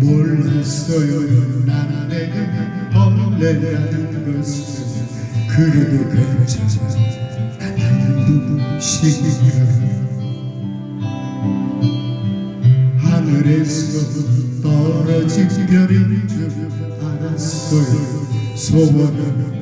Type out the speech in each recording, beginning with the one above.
몰랐어요 난 내가 벌레라는 것을 그래도 괜찮아 나는 누구신가 하늘에서 떨어진 별인 줄 알았어요. 소원을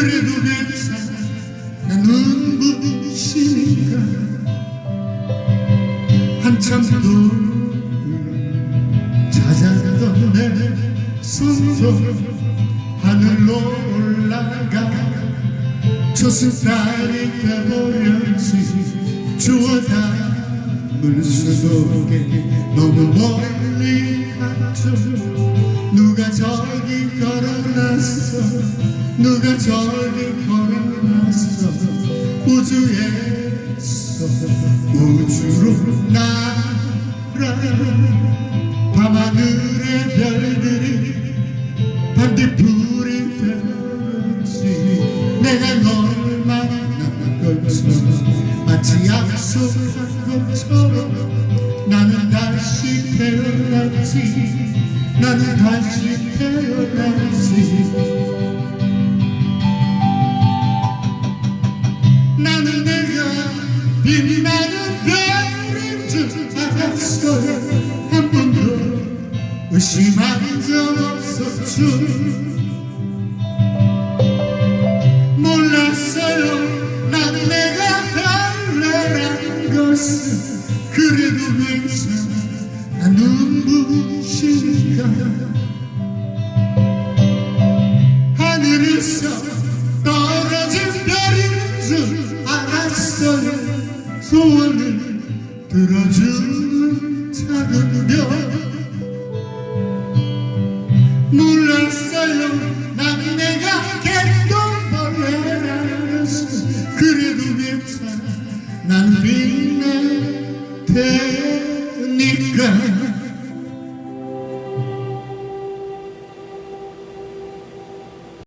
그래도 괜찮아 난 눈부시니까 한참 동안 찾았던 내 손도 하늘로 올라가 저승달이 돼버렸지. 주워 담을 수도 없게 너무 멀리 갔죠 누가 저기 걸어놨어? 누가 저기 걸어놨어? 우주에서 우주로 날아 밤하늘의 별들이 반딧불이 되었지. 내가 널 만난 것처럼 마치 약속한 태어났지. 나는 다시 태어났지. 나는 내가 빛나는 별인 줄 알았어요 한 번도 의심한 적 없었죠 몰랐어요. 나는 내가 별내라는 것을. 그래도 괜찮아 난 눈부시니까 하늘에서 떨어진 별인 줄 알았어요. 소원을 들어주는 작은 별. 몰랐어요 Güven mi?